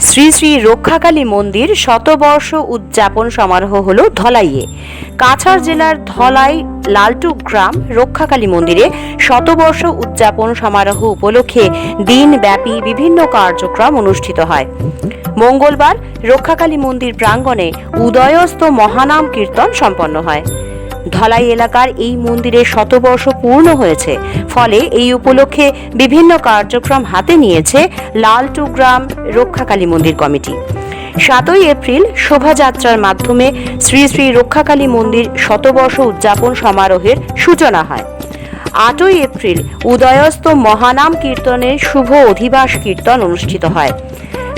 শ্রী শ্রী রক্ষাকালী মন্দির শতবর্ষ উদযাপন সমারোহ হল ধলাইয়ে। কাছাড় জেলার ধলাই লালটু গ্রাম রক্ষাকালী মন্দিরে শতবর্ষ উদযাপন সমারোহ উপলক্ষে দিনব্যাপী বিভিন্ন কার্যক্রম অনুষ্ঠিত হয়। মঙ্গলবার রক্ষাকালী মন্দির প্রাঙ্গণে উদয়স্ত মহানাম কীর্তন সম্পন্ন হয়। ধলাই এলাকার এই মন্দিরে শতবর্ষ পূর্ণ হয়েছে। ফলে এই উপলক্ষে বিভিন্ন কার্যক্রম হাতে নিয়েছে লালটু গ্রাম রক্ষাকালী মন্দির কমিটি। সাতই এপ্রিল শোভাযাত্রার মাধ্যমে শ্রী শ্রী রক্ষাকালী মন্দির শতবর্ষ উদযাপন সমারোহের সূচনা হয়। আটই এপ্রিল উদয়স্ত মহানাম কীর্তনের শুভ অধিবাস কীর্তন অনুষ্ঠিত হয়।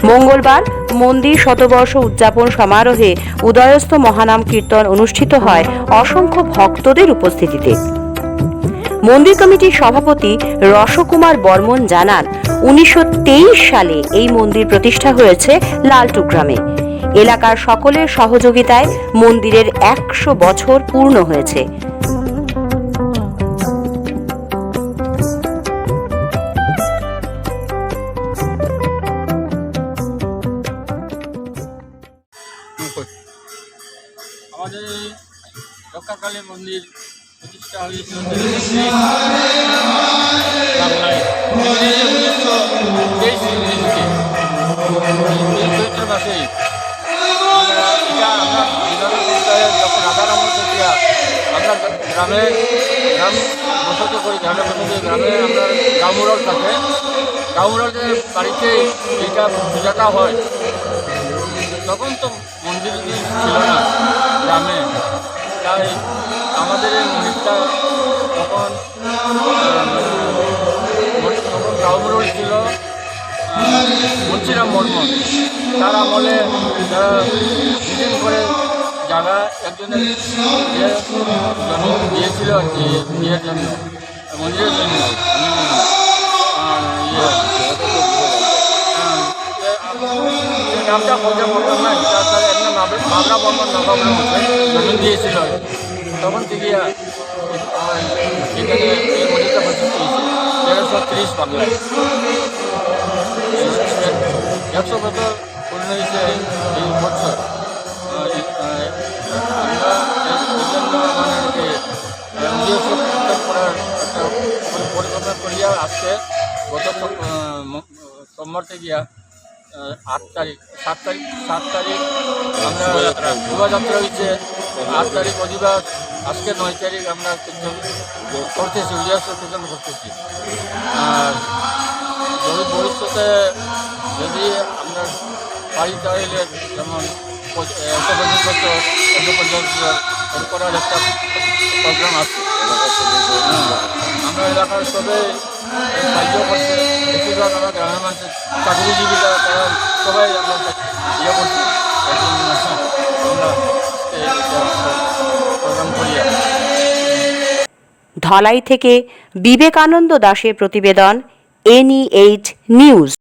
মঙ্গলবার মন্দির শতবর্ষ উদযাপন সমারোহে উদয়স্ত মহানাম কীর্তন অনুষ্ঠিত হয় অসংখ্য ভক্তদের উপস্থিতিতে। মন্দির কমিটির সভাপতি রসকুমার বর্মন জানান, উনিশশো তেইশ সালে এই মন্দির প্রতিষ্ঠা হয়েছে লালটু গ্রামে। এলাকার সকলের সহযোগিতায় মন্দিরের একশো বছর পূর্ণ হয়েছে। আমাদের এই রক্ষাকালী মন্দির প্রতিষ্ঠা হয়েছিল যখন আমরা গ্রামে, গ্রাম বসত করি, গ্রামে বসত গ্রামে আমরা গামুরাল থাকে গামুরালের বাড়িতে এইটা পূজাটা হয়, তখন তো মন্দির ছিল না গ্রামে তাই আমাদের এই মন্দিরটা তখন তখন ছিল। মুন্সিরাম বর্মন তার আমলে তারা মিটিং করে জায়গা একজনের দিয়েছিল আর কি বিয়ের জন্য মন্দিরের জন্য নামটা বলতে পারলাম না মাবরা বর্মন নবাবরা মধ্যে জমিন দিয়েছিল। তখন থেকে এখানে এই প্রতিষ্ঠিত হয়েছে তেরোশো তিরিশ বাংলায় একশো বছর পূর্ণ হয়েছে এই বছর। আমরা পরিকল্পনা করিয়া আজকে গত সোমবার থেকে আট তারিখ, সাত তারিখ সাত তারিখ আমরা শোভাযাত্রা হয়েছে। আট তারিখ অধিবাস আজকে নয় তারিখ আমরা কীর্তন করতেছি উদয়াস্ত কীর্তন করতেছি। আর ভবিষ্যতে যদি আমরা পারি তাহলে যেমন একশো পঁচিশ বছর একশো পঞ্চাশ করার একটা প্রোগ্রাম আছে। আমরা এলাকার সবাই সাহায্য করছে। ইয়ে ধলাই থেকে বিবেকানন্দ দাসের প্রতিবেদন এনইএইচ নিউজ।